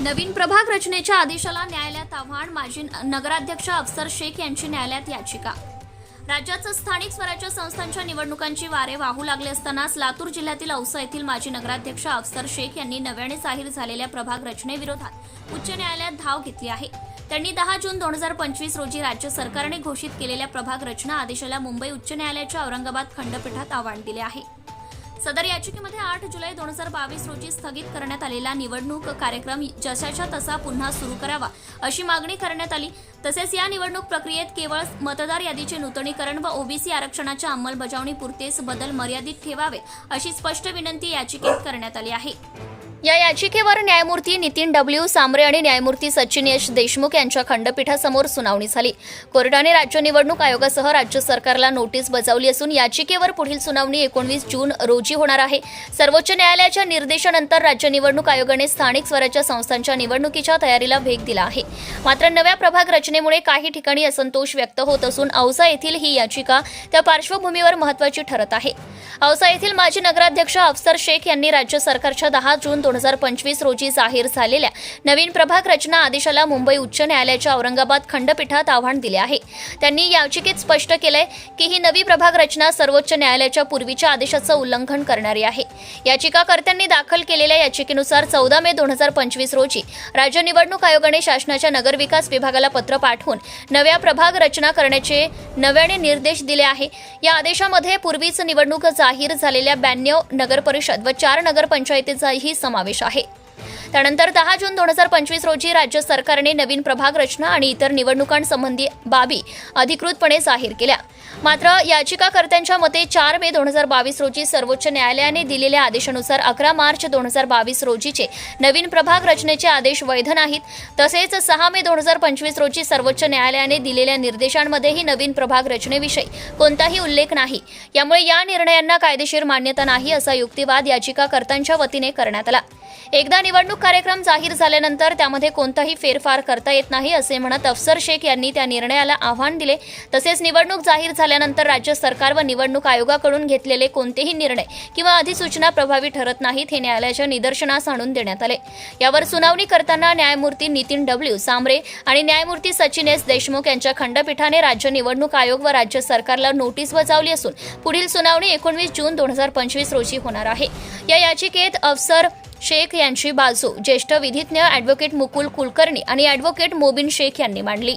नवीन प्रभाग रचनेच्या आदेशाला न्यायालयात आव्हान माजी नगराध्यक्ष अफसर शेख यांची न्यायालयात याचिका. राज्याचं स्थानिक स्वराज्य संस्थांच्या निवडणुकांची वारे वाहू लागले असतानाच लातूर जिल्ह्यातील औसा येथील माजी नगराध्यक्ष अफसर शेख यांनी नव्याने जाहीर झालेल्या प्रभाग रचनेविरोधात उच्च न्यायालयात धाव घेतली आहे. त्यांनी दहा जून दोन हजार पंचवीस रोजी राज्य सरकारने घोषित केलेल्या प्रभाग रचना आदेशाला मुंबई उच्च न्यायालयाच्या औरंगाबाद खंडपीठात आव्हान दिले आहे. सदर याचिकेमध्ये आठ जुलै दोन हजार बावीस रोजी स्थगित करण्यात आलेला निवडणूक कार्यक्रम जशाच्या तसा पुन्हा सुरू करावा अशी मागणी करण्यात आली. तसेच या निवडणूक प्रक्रियेत केवळ मतदार यादीचे नूतनीकरण व ओबीसी आरक्षणाच्या अंमलबजावणीपुरतेच बदल मर्यादित ठेवावे अशी स्पष्ट विनंती याचिकेत करण्यात आली आहे. या याचिकेवर न्यायमूर्ती नितीन डब्ल्यू सांबरे आणि न्यायमूर्ती सचिन यश देशमुख यांच्या खंडपीठासमोर सुनावणी झाली. कोर्टाने राज्य निवडणूक आयोगासह राज्य सरकारला नोटीस बजावली असून याचिकेवर पुढील सुनावणी एकोणवीस जून रोजी होणार आहे. सर्वोच्च न्यायालयाच्या निर्देशानंतर राज्य निवडणूक आयोगाने स्थानिक स्वराज्य संस्थांच्या निवडणुकीच्या तयारीला वेग दिला आहे. मात्र नव्या प्रभाग रचनेमुळे काही ठिकाणी असंतोष व्यक्त होत असून औसा येथील ही याचिका त्या पार्श्वभूमीवर महत्वाची ठरत आहे. औसा येथील माजी नगराध्यक्ष अफसर शेख यांनी राज्य सरकारच्या दहा जून दोन हजार पंचवीस रोजी जाहीर झालेल्या नवीन प्रभाग रचना आदेशाला मुंबई उच्च न्यायालयाच्या औरंगाबाद खंडपीठात आव्हान दिले आहे. त्यांनी याचिकेत स्पष्ट केलंय की ही नवी प्रभाग रचना सर्वोच्च न्यायालयाच्या पूर्वीच्या आदेशाचं उल्लंघन करणारी आहे. याचिकाकर्त्यांनी दाखल केलेल्या याचिकेनुसार चौदा मे दोन हजार पंचवीस रोजी राज्य निवडणूक आयोगाने शासनाच्या नगरविकास विभागाला पत्र पाठवून नव्या प्रभाग रचना करण्याचे नव्याने निर्देश दिले आहे. या आदेशामध्ये पूर्वीच निवडणूक जाहीर झालेल्या ब्याण्णव नगरपरिषद व चार नगरपंचायतीचाही समावेश आहे. त्यानंतर दहा जून दोन हजार पंचवीस रोजी राज्य सरकारने नवीन प्रभाग रचना आणि इतर निवडणुकांसंबंधी बाबी अधिकृतपणे जाहीर केल्या. मात्र याचिकाकर्त्यांच्या मते चार मे दोन हजार बावीस रोजी सर्वोच्च न्यायालयाने दिलेल्या आदेशानुसार अकरा मार्च दोन हजार बावीस रोजीचे नवीन प्रभाग रचनेचे आदेश वैध नाहीत. तसेच सहा मे दोन हजार पंचवीस रोजी सर्वोच्च न्यायालयाने दिलेल्या निर्देशांमध्येही नवीन प्रभाग रचनेविषयी कोणताही उल्लेख नाही. यामुळे या निर्णयांना कायदेशीर मान्यता नाही असा युक्तिवाद याचिकाकर्त्यांच्या वतीने करण्यात आला. एकदा निवडणूक कार्यक्रम जाहीर झाल्यानंतर त्यामध्ये कोणताही फेरफार करता येत नाही असे म्हणत अफसर शेख यांनी त्या निर्णयाला आव्हान दिले. तसेच निवडणूक जाहीर झाली झाल्यानंतर राज्य सरकार व निवडणूक आयोगाकडून घेतलेले कोणतेही निर्णय किंवा अधिसूचना प्रभावी ठरत नाहीत हे न्यायालयाच्या निदर्शनास आणून देण्यात आले. यावर सुनावणी करताना न्यायमूर्ती नितीन डब्ल्यू सांबरे आणि न्यायमूर्ती सचिन एस देशमुख यांच्या खंडपीठाने राज्य निवडणूक आयोग व राज्य सरकारला नोटीस बजावली असून पुढील सुनावणी एकोणवीस जून दोन हजार पंचवीस रोजी होणार आहे. या याचिकेत अफसर शेख यांची बाजू ज्येष्ठ विधिज्ञ अॅडव्होकेट मुकुल कुलकर्णी आणि अॅडव्होकेट मोबिन शेख यांनी मांडली.